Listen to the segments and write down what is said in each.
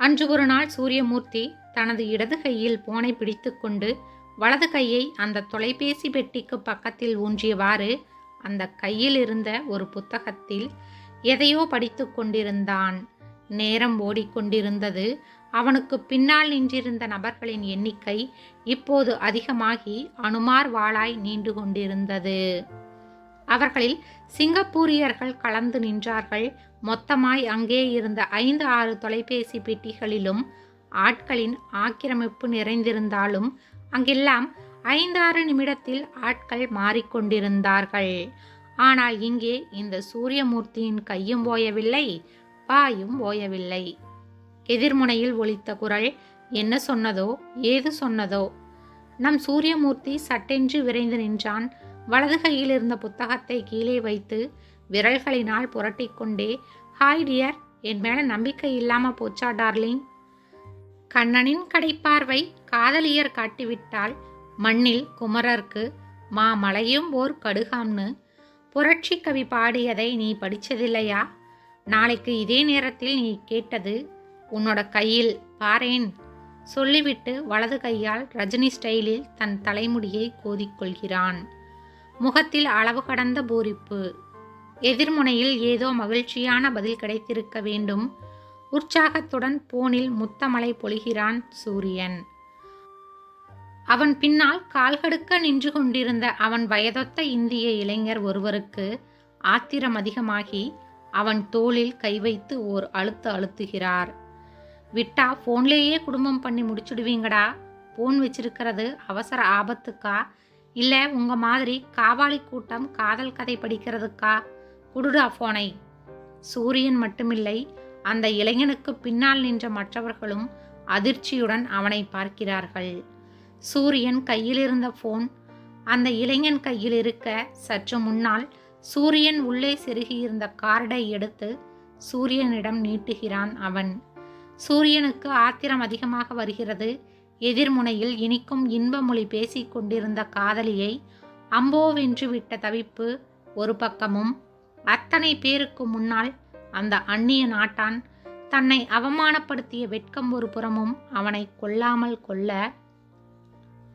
அன்று ஒரு நாள் சூரியமூர்த்தி தனது இடது கையில் போனை பிடித்துக்கொண்டு வலது கையை அந்த தொலைபேசி பெட்டிக்கு பக்கத்தில் ஊன்றியவாறு அந்த கையில் இருந்த ஒரு புத்தகத்தில் எதையோ படித்து கொண்டிருந்தான். நேரம் ஓடிக்கொண்டிருந்தது. அவனுக்கு பின்னால் நின்றிருந்த நபர்களின் எண்ணிக்கை இப்போது அதிகமாகி அனுமார் வாளாய் நீண்டு கொண்டிருந்தது. அவர்களில் சிங்கப்பூரியர்கள் கலந்து நின்றார்கள். மொத்தமாய் அங்கே இருந்த ஐந்து ஆறு தொலைபேசி பெட்டிகளிலும் ஆட்களின் ஆக்கிரமிப்பு நிறைந்திருந்தாலும் அங்கெல்லாம் ஐந்தாறு நிமிடத்தில் ஆட்கள் மாறிக்கொண்டிருந்தார்கள். ஆனால் இங்கே இந்த சூரியமூர்த்தியின் கையும் ஓயவில்லை வாயும் ஓயவில்லை. எதிர்முனையில் ஒலித்த குரல் என்ன சொன்னதோ ஏது சொன்னதோ? நம் சூரியமூர்த்தி சட்டென்று விரைந்து நின்றான். வலது கையில் இருந்த புத்தகத்தை கீழே வைத்து விரல்களினால் புரட்டிக்கொண்டே ஹாய் டியர் என் மேல நம்பிக்கை இல்லாம போச்சா டார்லிங்? கண்ணனின் கடைப்பார்வை காதலியர் காட்டிவிட்டால் மண்ணில் குமரர்க்கு மா மலையும் ஓர் கடுகாம்னு. புரட்சி கவி பாடியதை நீ படிச்சதில்லையா? நாளைக்கு இதே நேரத்தில் நீ கேட்டது உன்னோட கையில் பாரேன். சொல்லிவிட்டு வலது கையால் ரஜினி ஸ்டைலில் தன் தலைமுடியை கோதிக்கொள்கிறான் முகத்தில் அளவு கடந்த பூரிப்பு. எதிர்முனையில் ஏதோ மகிழ்ச்சியான பதில் கிடைத்திருக்க வேண்டும். உற்சாகத்துடன் போனில் முத்தமலை பொழிகிறான் சூரியன். அவன் பின்னால் கால்கடுக்க நின்று கொண்டிருந்த அவன் வயதொத்த இந்திய இளைஞர் ஒருவருக்கு ஆத்திரம் அதிகமாகி அவன் தோளில் கை வைத்து ஓர் அழுத்து அழுத்துகிறார். விட்டா ஃபோன்லேயே குடும்பம் பண்ணி முடிச்சுடுவீங்கடா. ஃபோன் வச்சிருக்கிறது அவசர ஆபத்துக்கா? இல்லை உங்கள் மாதிரி காவாளி கூட்டம் காதல் கதை படிக்கிறதுக்கா? குடுடா ஃபோனை சூரியன் மட்டுமில்லை அந்த இளைஞனுக்கு பின்னால் நின்ற மற்றவர்களும் அதிர்ச்சியுடன் அவனை பார்க்கிறார்கள். சூரியன் கையில் இருந்த ஃபோன் அந்த இளைஞன் கையில் இருக்க சற்று முன்னால் சூரியன் உள்ளே செருகியிருந்த கார்டை எடுத்து சூரியனிடம் நீட்டுகிறான் அவன். சூரியனுக்கு ஆத்திரம் அதிகமாக வருகிறது. எதிர்முனையில் இனிக்கும் இன்ப மொழி பேசிக் கொண்டிருந்த காதலியை அம்போவென்று விட்ட தவிப்பு ஒரு பக்கமும் அத்தனை பேருக்கு முன்னால் அந்த அந்நிய நாட்டான் தன்னை அவமானப்படுத்திய வெட்கம் ஒரு புறமும் அவனை கொல்லாமல் கொல்ல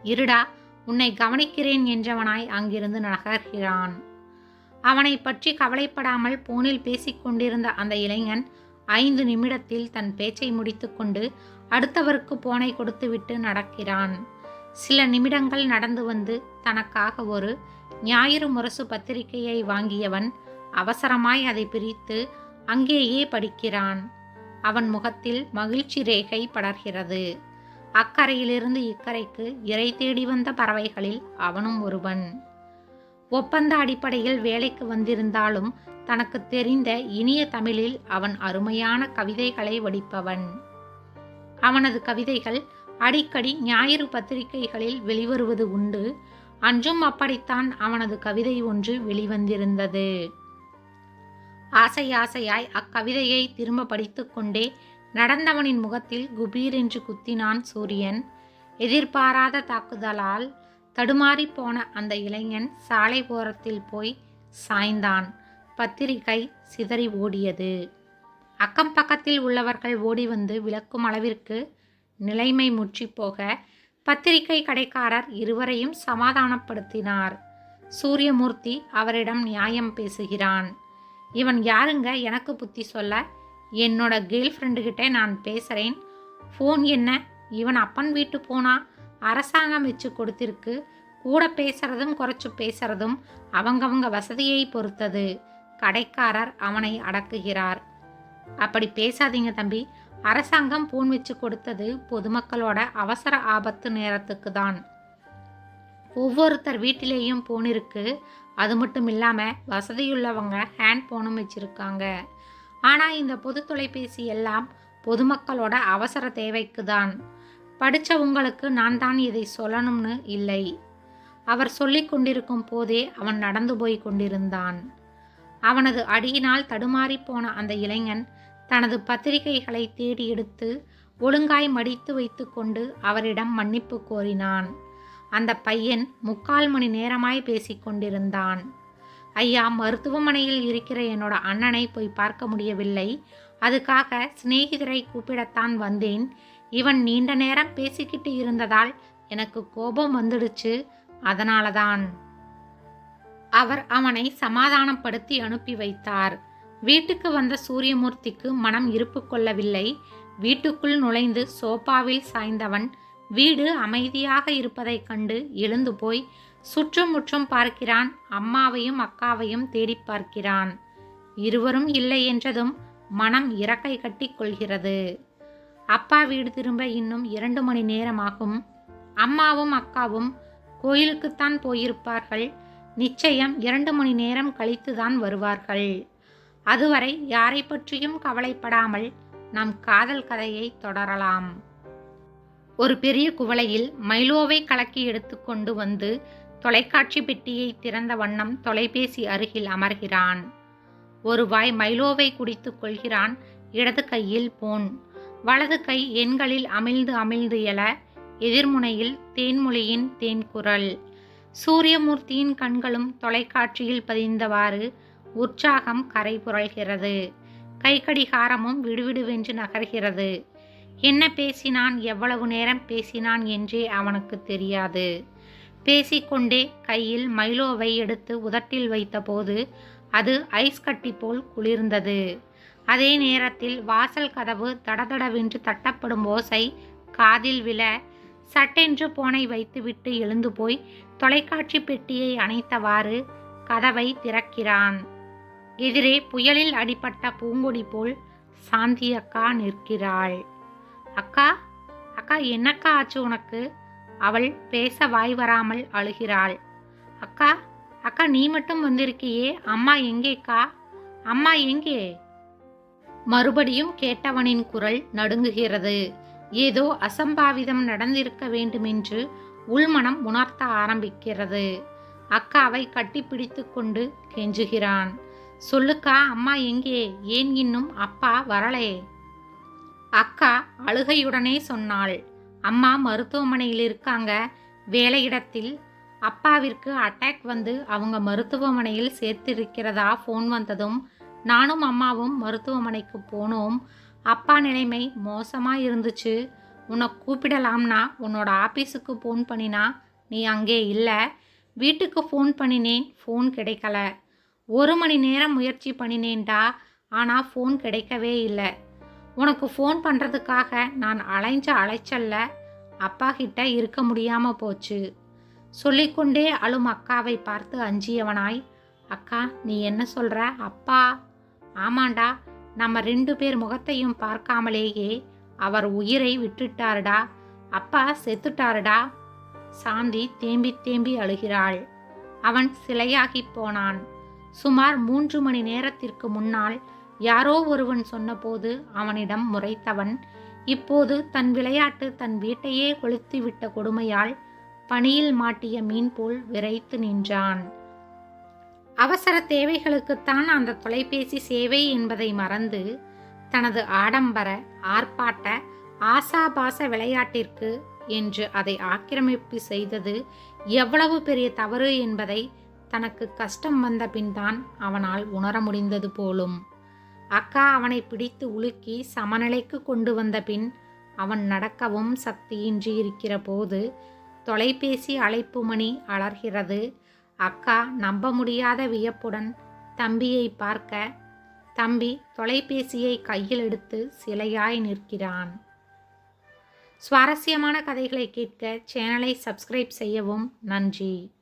இருடா உன்னை கவனிக்கிறேன் என்றவனாய் அங்கிருந்து நகர்கிறான். அவனை பற்றி கவலைப்படாமல் போனில் பேசிக்கொண்டிருந்த அந்த இளைஞன் ஐந்து நிமிடத்தில் தன் பேச்சை முடித்துக்கொண்டு அடுத்தவருக்கு போனை கொடுத்துவிட்டு நடக்கிறான். சில நிமிடங்கள் நடந்து வந்து தனக்காக ஒரு ஞாயிறு முரசு பத்திரிகையை வாங்கியவன் அவசரமாய் அதை பிரித்து அங்கேயே படிக்கிறான். அவன் முகத்தில் மகிழ்ச்சி ரேகை படர்கிறது. அக்கரையிலிருந்து இக்கரைக்கு இறை தேடி வந்த பறவைகளில் அவனும் ஒருவன். ஒப்பந்த அடிப்படையில் வேலைக்கு வந்திருந்தாலும் தனக்கு தெரிந்த இனிய தமிழில் அவன் அருமையான கவிதைகளை வடிப்பவன். அவனது கவிதைகள் அடிக்கடி ஞாயிறு பத்திரிகைகளில் வெளிவருவது உண்டு. அன்றும் அப்படித்தான் அவனது கவிதை ஒன்று வெளிவந்திருந்தது. ஆசை ஆசையாய் அக்கவிதையை திரும்ப படித்துக்கொண்டே நடந்தவனின் முகத்தில் குபீர் என்று குத்தினான் சூரியன். எதிர்பாராத தாக்குதலால் தடுமாறி போன அந்த இளைஞன் சாலை ஓரத்தில் போய் சாய்ந்தான். பத்திரிகை சிதறி ஓடியது. அக்கம் பக்கத்தில் உள்ளவர்கள் ஓடி வந்து விளக்கும் அளவிற்கு நிலைமை முற்றி போக பத்திரிகை கடைக்காரர் இருவரையும் சமாதானப்படுத்தினார். சூரியமூர்த்தி அவரிடம் நியாயம் பேசுகிறான். இவன் யாருங்க? எனக்கு புத்தி சொல்ல. என்னோட கேர்ள் ஃப்ரெண்டுக்கிட்ட நான் பேசுகிறேன் ஃபோன் என்ன? இவன் அப்பன் வீட்டு போனா அரசாங்கம் வச்சு கொடுத்திருக்கு. கூட பேசுறதும் குறைச்சு பேசுறதும் அவங்கவங்க வசதியை பொறுத்தது. கடைக்காரர் அவனை அடக்குகிறார். அப்படி பேசாதீங்க தம்பி. அரசாங்கம் ஃபோன் வச்சு கொடுத்தது பொதுமக்களோட அவசர ஆபத்து நேரத்துக்கு தான் ஒவ்வொருத்தர் வீட்டிலேயும் போன் இருக்குது அது மட்டும் இல்லாமல் வசதியுள்ளவங்க ஹேண்ட் போனும் வச்சுருக்காங்க. ஆனால் இந்த பொது தொலைபேசி எல்லாம் பொதுமக்களோட அவசர தேவைக்கு தான் படித்தவங்களுக்கு நான் தான் இதை சொல்லணும்னு இல்லை. அவர் சொல்லி கொண்டிருக்கும் போதே அவன் நடந்து போய் கொண்டிருந்தான். அவனது அடியினால் தடுமாறி போன அந்த இளைஞன் தனது பத்திரிகைகளை தேடி எடுத்து ஒழுங்காய் மடித்து வைத்துக்கொண்டு அவரிடம் மன்னிப்பு கோரினான். அந்த பையன் முக்கால் மணி நேரமாய் பேசிக்கொண்டிருந்தான் ஐயா மருத்துவமனையில் இருக்கிற என்னோட அண்ணனை போய் பார்க்க முடியவில்லை. அதுக்காக சிநேகிதரை கூப்பிடத்தான் வந்தேன். இவன் நீண்ட நேரம் பேசிக்கிட்டு இருந்ததால் எனக்கு கோபம் வந்துடுச்சு. அதனால தான் அவர் அவனை சமாதானப்படுத்தி அனுப்பி வைத்தார். வீட்டுக்கு வந்த சூரியமூர்த்திக்கு மனம் இருப்பு கொள்ளவில்லை. வீட்டுக்குள் நுழைந்து சோபாவில் சாய்ந்தவன் வீடு அமைதியாக இருப்பதைக் கண்டு எழுந்து போய் சுற்றும் முற்றும் பார்க்கிறான். அம்மாவையும் அக்காவையும் தேடி பார்க்கிறான். இருவரும் இல்லை என்றதும் மனம் இறக்கை கட்டி கொள்கிறது. அப்பா வீடு திரும்ப இன்னும் இரண்டு மணி நேரமாகும். அம்மாவும் அக்காவும் கோயிலுக்குத்தான் போயிருப்பார்கள். நிச்சயம் இரண்டு மணி நேரம் கழித்துதான் வருவார்கள். அதுவரை யாரை பற்றியும் கவலைப்படாமல் நம் காதல் கதையை தொடரலாம். ஒரு பெரிய குவளையில் மைலோவை கலக்கி எடுத்துக்கொண்டு வந்து தொலைக்காட்சி பெட்டியை திறந்த வண்ணம் தொலைபேசி அருகில் அமர்கிறான். ஒரு வாய் மைலோவை குடித்துக் கொள்கிறான். இடது கையில் போன். வலது கை எண்களில் அமிழ்ந்து அமிழ்ந்து எழ எதிர்முனையில் தேன்மொழியின் தேன்குரல். சூரியமூர்த்தியின் கண்களும் தொலைக்காட்சியில் பதிந்தவாறு உற்சாகம் கரை புரள்கிறது. கைக்கடிகாரமும் விடுவிடுவென்று நகர்கிறது. என்ன பேசினான்? எவ்வளவு நேரம் பேசினான் என்றே அவனுக்கு தெரியாது. பேசிக்கொண்டே கையில் மைலோவை எடுத்து உதட்டில் வைத்தபோது அது ஐஸ் கட்டி போல் குளிர்ந்தது. அதே நேரத்தில் வாசல் கதவு தடதடவென்று தட்டப்படும் ஓசை காதில் விழ சட்டென்று போனை வைத்துவிட்டு எழுந்து போய் தொலைக்காட்சி பெட்டியை அணைத்தவாறு கதவை திறக்கிறான். எதிரே புயலில் அடிபட்ட பூங்கொடி போல் சாந்தி அக்கா நிற்கிறாள். அக்கா அக்கா என்னக்கா ஆச்சு உனக்கு? அவள் பேச வாய் வராமல் அழுகிறாள். அக்கா அக்கா நீ மட்டும் வந்திருக்கியே? அம்மா எங்கேக்கா? அம்மா எங்கே? மறுபடியும் கேட்டவனின் குரல் நடுங்குகிறது. ஏதோ அசம்பாவிதம் நடந்திருக்க வேண்டுமென்று உள்மனம் உணர்த்த ஆரம்பிக்கிறது. அக்காவை கட்டிப்பிடித்து கொண்டு கெஞ்சுகிறான். சொல்லுக்கா அம்மா எங்கே? ஏன் இன்னும் அப்பா வரலே? அக்கா அழுகையுடனே சொன்னாள். அம்மா மருத்துவமனையில் இருக்காங்க. வேலையிடத்தில் அப்பாவிற்கு அட்டாக் வந்து அவங்க மருத்துவமனையில் சேர்த்திருக்கிறதா ஃபோன் வந்ததும் நானும் அம்மாவும் மருத்துவமனைக்கு போனோம். அப்பா நிலைமை மோசமாக இருந்துச்சு. உன்னை கூப்பிடலாம்னா உன்னோட ஆஃபீஸுக்கு ஃபோன் பண்ணினா நீ அங்கே இல்லை. வீட்டுக்கு ஃபோன் பண்ணினேன் ஃபோன் கிடைக்கல. ஒரு மணி நேரம் முயற்சி பண்ணினேன்டா ஆனால் ஃபோன் கிடைக்கவே இல்லை. உனக்கு ஃபோன் பண்ணுறதுக்காக நான் அலைஞ்ச அலைச்சல்ல அப்பா கிட்ட இருக்க முடியாமல் போச்சு. சொல்லிக்கொண்டே அழும் அக்காவை பார்த்து அஞ்சியவனாய் அக்கா நீ என்ன சொல்கிற அப்பா. ஆமாண்டா நம்ம ரெண்டு பேர் முகத்தையும் பார்க்காமலேயே அவர் உயிரை விட்டுட்டாருடா. அப்பா செத்துட்டாருடா. சாந்தி தேம்பி தேம்பி அழுகிறாள். அவன் சிலையாகி போனான். சுமார் மூன்று மணி நேரத்திற்கு முன்னால் யாரோ ஒருவன் சொன்னபோது அவனிடம் முறைத்தவன் இப்போது தன் விளையாட்டு தன் வீட்டையே கொளுத்திவிட்ட கொடுமையால் பனியில் மாட்டிய மீன் போல் விரைத்து நின்றான். அவசர தேவைகளுக்குத்தான் அந்த தொலைபேசி சேவை என்பதை மறந்து தனது ஆடம்பர ஆர்ப்பாட்ட ஆசாபாச விளையாட்டிற்கு என்று அதை ஆக்கிரமிப்பு செய்தது எவ்வளவு பெரிய தவறு என்பதை தனக்கு கஷ்டம் வந்த பின்தான் அவனால் உணர முடிந்தது போலும். அக்கா அவனை பிடித்து உலுக்கி சமநிலைக்கு கொண்டு வந்த பின் அவன் நடக்கவும் சக்தியின்றி இருக்கிற போது தொலைபேசி அழைப்பு மணி அலர்கிறது. அக்கா நம்ப முடியாத வியப்புடன் தம்பியை பார்க்க தம்பி தொலைபேசியை கையில் எடுத்து சிலையாய் நிற்கிறான். சுவாரஸ்யமான கதைகளை கேட்க சேனலை சப்ஸ்கிரைப் செய்யவும் நன்றி.